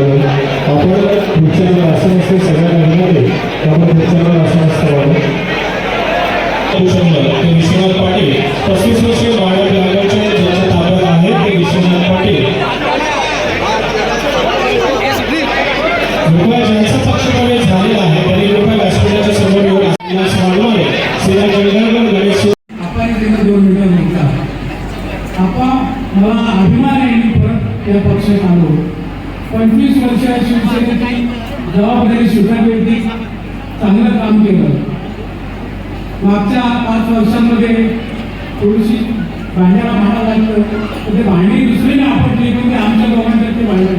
करावं असं नसते सगळ्या घडीमध्ये आपण पुढच्या असं नसतं वाटतं विश्वनाथ पाटील ते विश्वनाथ पाटील. कृपया ज्यांचा आहे त्यांनी कृपया व्यासपीठाच्या समोर आपा मला अभिमान आहे परत या पक्षात आलो. पंचवीस वर्ष शिवसेनेची जबाबदारी स्वीकारली चांगलं काम केलं. मागच्या पाच वर्षांमध्ये थोडीशी भांड्याला भांडा लागलं तर ते भांडी दुसरीने आपटली पण ते आमच्या दोघांच्यात ते भांडण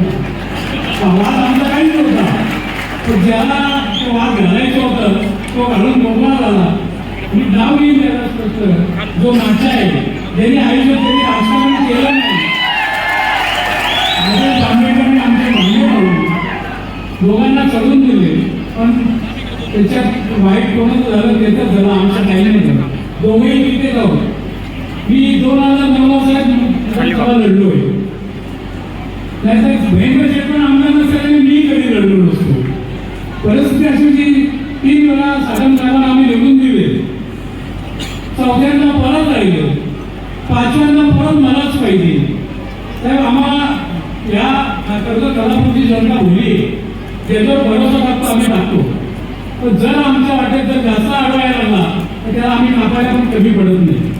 वाद आमचा काहीच नव्हता. तो ज्याला तो वाद घालायचं होतं तो घालून मोकळा झाला. मी नाव घेऊन द्यायला स्पष्ट. जो नाचा आहे ज्यांनी आयुष्यात त्यांनी राजकारण केलं नाही. दोघांना चढून दिले. पण त्याच्यात वाईट कोणाचं झालं त्याचं झालं आमच्या काही नाही झालं दोघेही तिथे जाऊ मी दोन हजार नऊ साहेब आहे नाहीतर भयंकर शेठ पण आमदार नसल्याने मी कधी लढलो नसतो. परिस्थिती अशी होती तीन वेळा साधन साहेबांना आम्ही निवडून दिले चौथ्यांदा परत राहिलो पाचव्यांदा परत मलाच पाहिजे. साहेब आम्हाला या कर्ज कलापूरची जनता भरली त्याचा भरोसा टाकतो आम्ही टाकतो पण जर आमच्या वाटेत जर जास्त आढळायला लागला तर त्याला आम्ही नापायला पण कमी पडत नाही.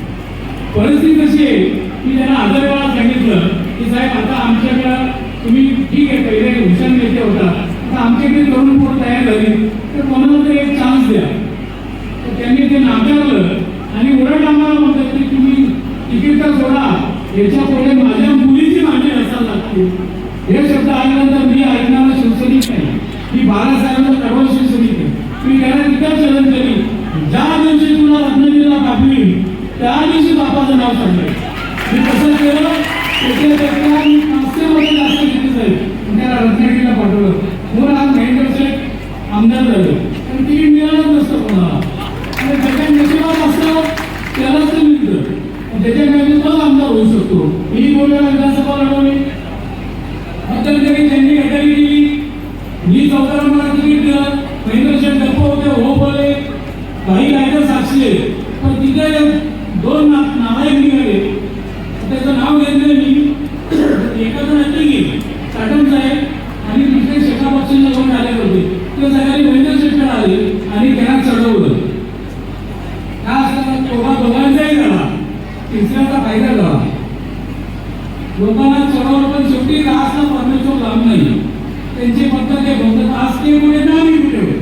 परिस्थिती कशी आहे की त्यांना हजार वेळा सांगितलं की साहेब आता आमच्याकडं तुम्ही ठीक आहे पहिले हुशार नेते होता. आता आमच्याकडे तरुण पोर तयार झाली. तर कोणाला तरी एक चान्स द्या तर त्यांनी ते नाकारलं आणि उलट आम्हाला म्हणतात की तुम्ही तिकीट तर सोडा याच्यापुढे माझ्या मुलीची मागणी असायला लागते हे शब्द ऐकल्यानंतर मी ऐकणारा शिवसैनिक की मी बाळासाहेबांचा कडवळ मी त्याला तिथं चलन केली ज्या दिवशी तुला रत्नागिरीला कापली त्या दिवशी बापाचं नाव सांगलं मी कसं केलं त्याच्यापेक्षा मी पाचशेमध्ये जास्त किती जाईल. त्याला रत्नागिरीला पाठवलं. म्हणून आज महेंद्र आमदार झाले. पण तिकीट मिळालंच नसतं कोणाला. आणि त्याच्या नशिबात असतं त्यालाच ते मिळतं. पण त्याच्या मेहनतच आमदार होऊ शकतो. मी दोन वेळा विधानसभा लढवली मध्यंतरी त्यांनी गटारी केली मी चौदा तिकीट होते हो बोलले काही काय पण तिथे दोन ना निघाले त्याचं नाव घेतलं मी. एकाचं नक्की साहेब आणि दुसरे शेखा पक्षांना दोन आले होते. ते सगळ्यांनी महेंद्र शेठकडे आले आणि त्यांना चढवलं. का असं दोघा दोघांचाही झाला. तिसऱ्याचा फायदा झाला. लोकांना चढवलं पण शेवटी रासला परमेश्वर लाभ नाही. त्यांचे पत्र ते बघतात आज ते मुळे ना मी मिळवले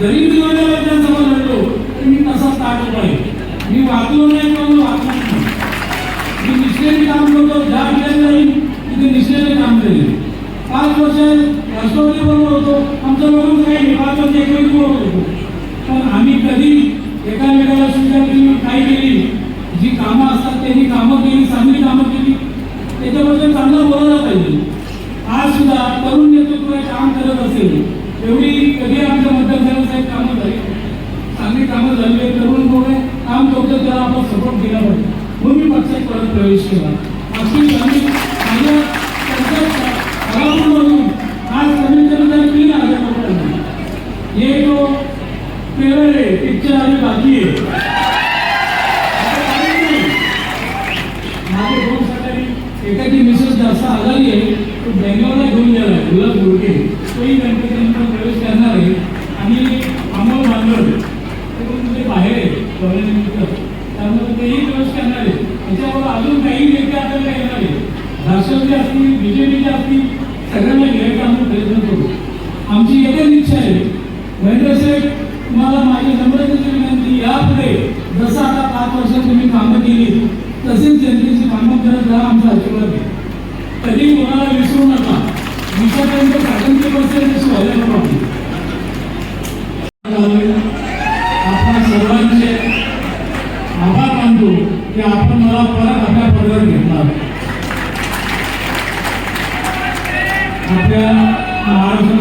जरी मी एवढ्या विधानसभा लढलो तरी मी तसाच ताट उभा आहे मी वाचलो नाही पण वाचलो नाही मी निष्ठेने काम करतो ज्या नाही जाईल तिथे निष्ठेने काम केले पाच वर्ष राष्ट्रवादी बरोबर होतो. आमचं बरोबर काही नाही पाच वर्ष एकवेळी बरोबर होतो. पण आम्ही कधी एकामेकाला स्वीकार केली काय केली. जी कामं असतात त्यांनी कामं केली चांगली कामं केली त्याच्याबद्दल चांगलं बोलायला पाहिजे आज सुद्धा तरुण नेतृत्व हे काम करत असेल एवढी कधी आमच्या मतदारसंघाचं एक कामं झाली? चांगली कामं झाली आहेत. तरुण कोणी काम करतो त्याला आपण सपोर्ट केला पाहिजे. म्हणून मी पक्षात परत प्रवेश केला. अशी आम्ही माझ्या आज लोकांना हे पेवर आहे पिक्चर आणि बाकी आहे. एकाची मिसेस जास्त आजारी आहे तो बेंगलोरला घेऊन गेला गुलाब अजून काही नेते आपल्याला येणार आहे राष्ट्रवादी असतील बीजेपीचे असतील सगळ्यांना घ्यायचा आम्ही प्रयत्न करू. आमची एकच इच्छा आहे. महेंद्र साहेब तुम्हाला माझी नम्रतेची विनंती यापुढे जसं आता पाच वर्षात तुम्ही कामं केली तसेच जनतेची कामं करत राहा आमचा आशीर्वाद आहे कधी कोणाला विसरू नका. विषयापर्यंत स्वातंत्र्य केलं असेल तसं व्हायला नको आभार मानतो की आपण मला परत आपल्या पदावर घेतला. आपल्या महाराष्ट्र